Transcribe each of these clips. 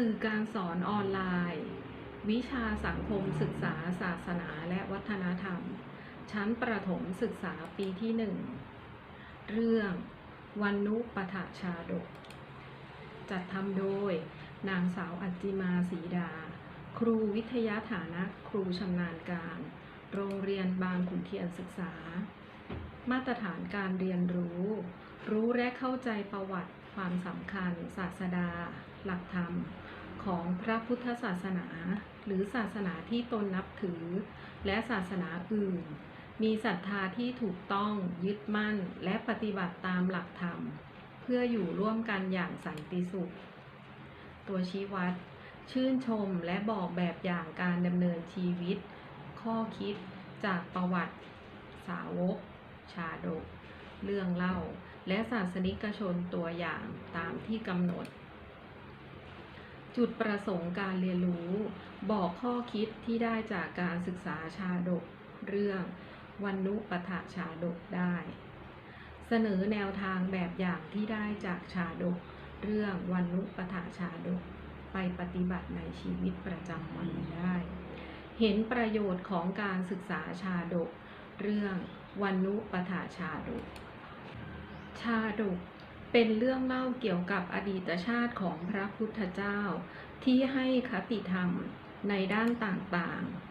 สื่อการสอนออนไลน์ วิชาสังคมศึกษาศาสนาและวัฒนธรรม ชั้นประถมศึกษาปีที่หนึ่งเรื่องวันนุปถชาดก จัดทำโดย นางสาวอัจจิมาศรีดา ครูวิทยาฐานะครูชำนาญการ โรงเรียนบางขุนเทียนศึกษา มาตรฐานการเรียนรู้ รู้และเข้าใจประวัติ ความสำคัญ ศาสดา หลักธรรม ของพระพุทธศาสนา หรือศาสนาที่ตนนับถือ และศาสนาอื่น มีศรัทธาที่ถูกต้องยึดมั่นและปฏิบัติตามหลักธรรม เพื่ออยู่ร่วมกันอย่างสันติสุข ตัวชี้วัด ชื่นชมและบอกแบบอย่างการดำเนินชีวิต ข้อคิดจากประวัติ สาวก ชาดก เรื่องเล่า และศาสนิกชนตัวอย่างตามที่กำหนด จุดประสงค์การเรียนรู้บอกข้อคิดที่ได้จากการศึกษาชาดกเรื่องวันนุปถชาดกได้ เสนอแนวทางแบบอย่างที่ได้จากชาดกเรื่องวันนุปถชาดกไปปฏิบัติในชีวิตประจำวันได้ เห็นประโยชน์ของการศึกษาชาดก เรื่องวันนุปถาชาดก ชาดก เป็นเรื่องเล่าเกี่ยวกับอดีตชาติของพระพุทธเจ้า ที่ให้คติธรรมในด้านต่างๆ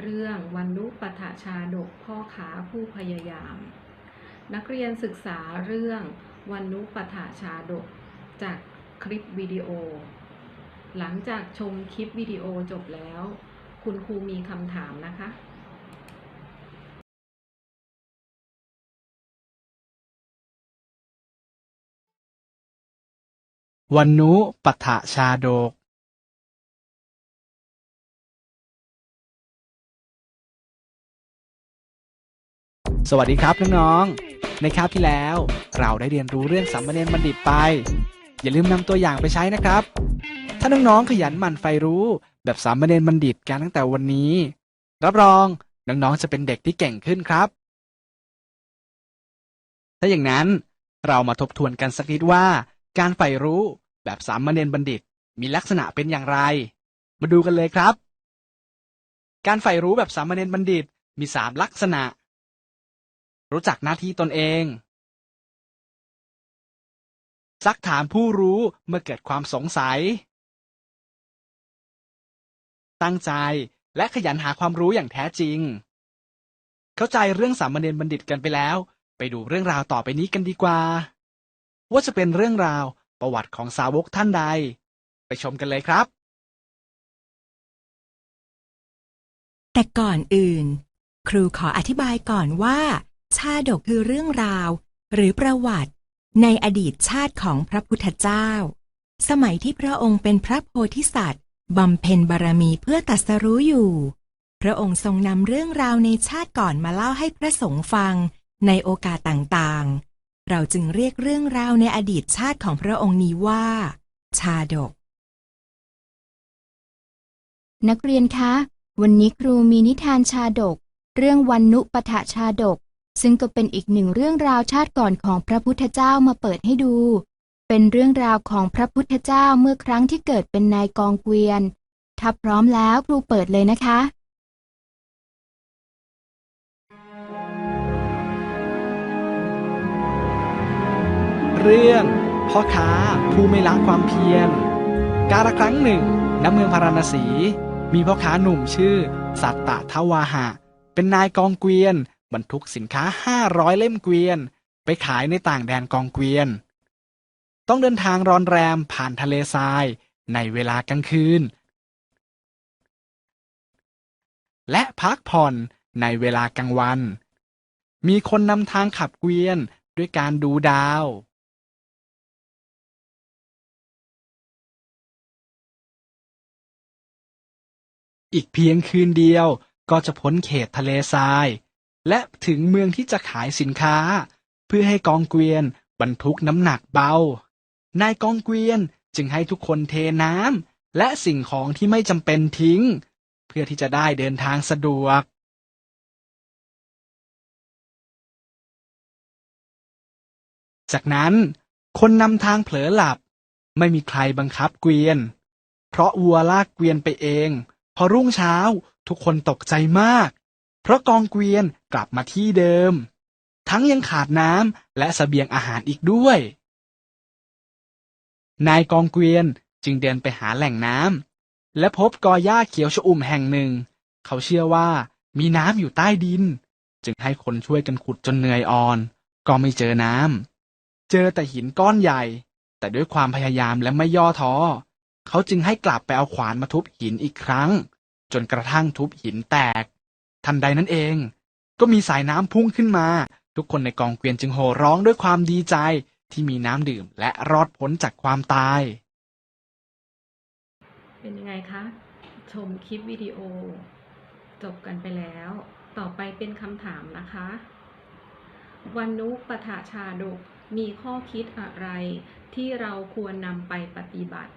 เรื่องวันนุปถาชาดกพ่อขาผู้พยายาม นักเรียนศึกษาเรื่องวันนุปถาชาดก จากคลิปวิดีโอ หลังจากชมคลิปวิดีโอจบแล้ว คุณครูมีคำถามนะคะ วันนุปถชาดกสวัสดีครับน้องๆ ในคราวที่แล้วเราได้เรียนรู้เรื่องสามเณรบัณฑิตไป อย่าลืมนำตัวอย่างไปใช้นะครับ ถ้าน้องๆขยันหมั่นใฝ่รู้ แบบสามเณรบัณฑิตกันตั้งแต่วันนี้ รับรองน้องๆจะเป็นเด็กที่เก่งขึ้นครับ ถ้าอย่างนั้นเรามาทบทวนกันสักนิดว่า การใฝ่รู้ แบบสามเณรบัณฑิตมีลักษณะเป็นอย่างไร มาดูกันเลยครับ การใฝ่รู้แบบสามเณรบัณฑิตมีสามลักษณะ รู้จักหน้าที่ตนเอง ซักถามผู้รู้เมื่อเกิดความสงสัย ตั้งใจและขยันหาความรู้อย่างแท้จริง เข้าใจเรื่องสามเณรบัณฑิตกันไปแล้ว ไปดูเรื่องราวต่อไปนี้กันดีกว่า ว่าจะเป็นเรื่องราว ประวัติของสาวกท่านใด ไปชมกันเลยครับ แต่ก่อนอื่น ครูขออธิบายก่อนว่า ชาดกคือเรื่องราว หรือประวัติในอดีตชาติของพระพุทธเจ้า สมัยที่พระองค์เป็นพระโพธิสัตว์บำเพ็ญบารมีเพื่อตัสรู้อยู่ พระองค์ทรงนำเรื่องราวในชาติก่อนมาเล่าให้พระสงฆ์ฟังในโอกาสต่างๆ เราจึงเรียกเรื่องราวในอดีตชาติของพระองค์นี้ว่า ชาดก นักเรียนคะ วันนี้ครูมีนิทานชาดก เรื่องวันนุปถชาดก ซึ่งก็เป็นอีกหนึ่งเรื่องราวชาติก่อนของพระพุทธเจ้ามาเปิดให้ดู เป็นเรื่องราวของพระพุทธเจ้าเมื่อครั้งที่เกิดเป็นนายกองเกวียน ถ้าพร้อมแล้วครูเปิดเลยนะคะ เรื่องพ่อค้าผู้ไม่ละความเพียร กาลครั้งหนึ่งณเมืองพาราณสี มีพ่อค้าหนุ่มชื่อ สัตตะทวาหะ เป็นนายกองเกวียน บรรทุกสินค้าห้าร้อยเล่มเกวียน ไปขายในต่างแดนกองเกวียน ต้องเดินทางรอนแรมผ่านทะเลทรายในเวลากลางคืน และพักผ่อนในเวลากลางวัน มีคนนำทางขับเกวียนด้วยการดูดาว อีกเพียงคืนเดียวก็จะพ้นเขตทะเลทราย และถึงเมืองที่จะขายสินค้า เพื่อให้กองเกวียนบรรทุกน้ำหนักเบานายกองเกวียนจึงให้ทุกคนเทน้ำและสิ่งของที่ไม่จำเป็นทิ้ง เพื่อที่จะได้เดินทางสะดวก จากนั้นคนนำทางเผลอหลับ ไม่มีใครบังคับเกวียน เพราะวัวลากเกวียนไปเอง อรุ่งเช้าทุกคนตกใจมาก เพราะกองเกวียนกลับมาที่เดิม ทั้งยังขาดน้ำและเสบียงอาหารอีกด้วย นายกองเกวียนจึงเดินไปหาแหล่งน้ำและพบกอหญ้าเขียวชอุ่มแห่งหนึ่ง เขาเชื่อว่ามีน้ำอยู่ใต้ดิน จึงให้คนช่วยกันขุดจนเหนื่อยอ่อน ก็ไม่เจอน้ำเจอแต่หินก้อนใหญ่ แต่ด้วยความพยายามและไม่ย่อท้อ เขาจึงให้กลับไปเอาขวานมาทุบหินอีกครั้ง จนกระทั่งทุบหินแตก ทันใดนั้นเอง ก็มีสายน้ำพุ่งขึ้นมา ทุกคนในกองเกวียนจึงโห่ร้องด้วยความดีใจที่มีน้ำดื่มและรอดพ้นจากความตาย เป็นยังไงคะ ชมคลิปวิดีโอ จบกันไปแล้ว ต่อไปเป็นคำถามนะคะวันนุปถาชาดกมีข้อคิดอะไรที่เราควรนำไปปฏิบัติ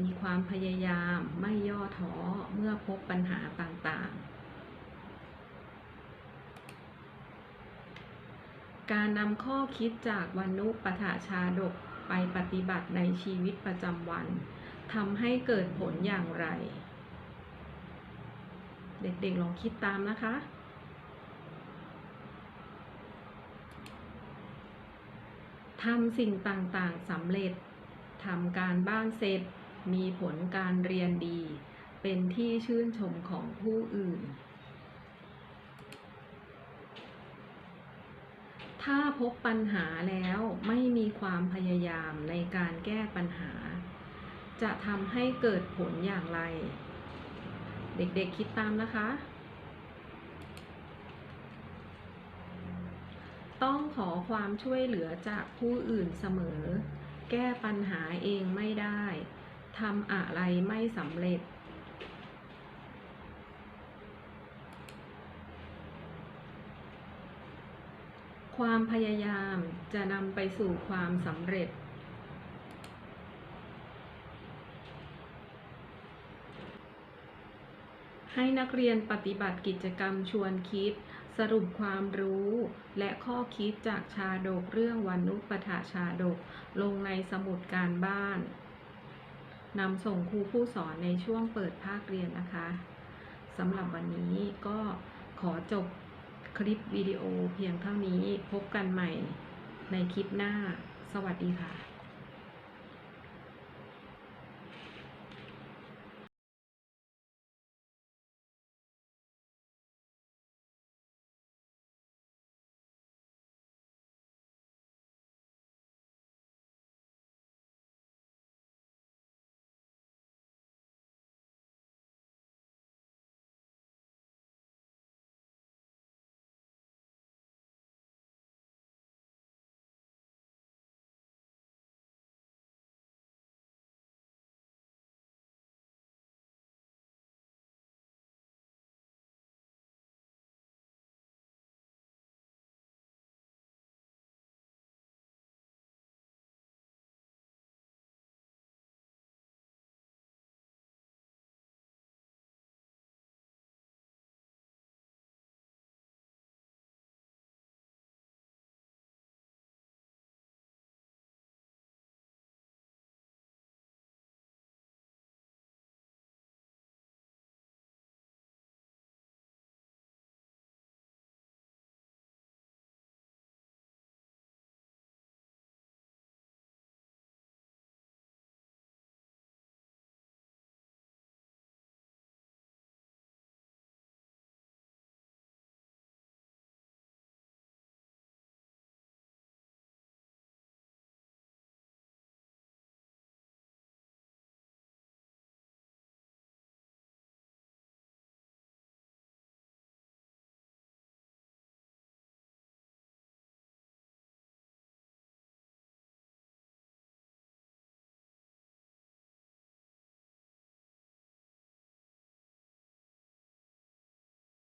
มีความพยายามไม่ย่อท้อเมื่อพบปัญหาต่างๆ การนำข้อคิดจากวันนุปถาชาดกไปปฏิบัติในชีวิตประจำวันทำให้เกิดผลอย่างไร เด็กๆลองคิดตามนะคะทำสิ่งต่างๆสำเร็จ ทำการบ้านเสร็จ มีผลการเรียนดี เป็นที่ชื่นชมของผู้อื่น ถ้าพบปัญหาแล้วไม่มีความพยายามในการแก้ปัญหา จะทำให้เกิดผลอย่างไร เด็กๆคิดตามนะคะต้องขอความช่วยเหลือจากผู้อื่นเสมอ แก้ปัญหาเองไม่ได้ ทำอะไรไม่สำเร็จ ความพยายามจะนำไปสู่ความสำเร็จ ให้นักเรียนปฏิบัติกิจกรรมชวนคิด สรุปความรู้และข้อคิดจากชาดกเรื่องวันนุปถาชาดก ลงในสมุดการบ้าน นำส่งครูผู้สอนในช่วงเปิดภาคเรียนนะคะสำหรับวันนี้ก็ขอจบคลิปวิดีโอเพียงเท่านี้พบกันใหม่ในคลิปหน้า สวัสดีค่ะ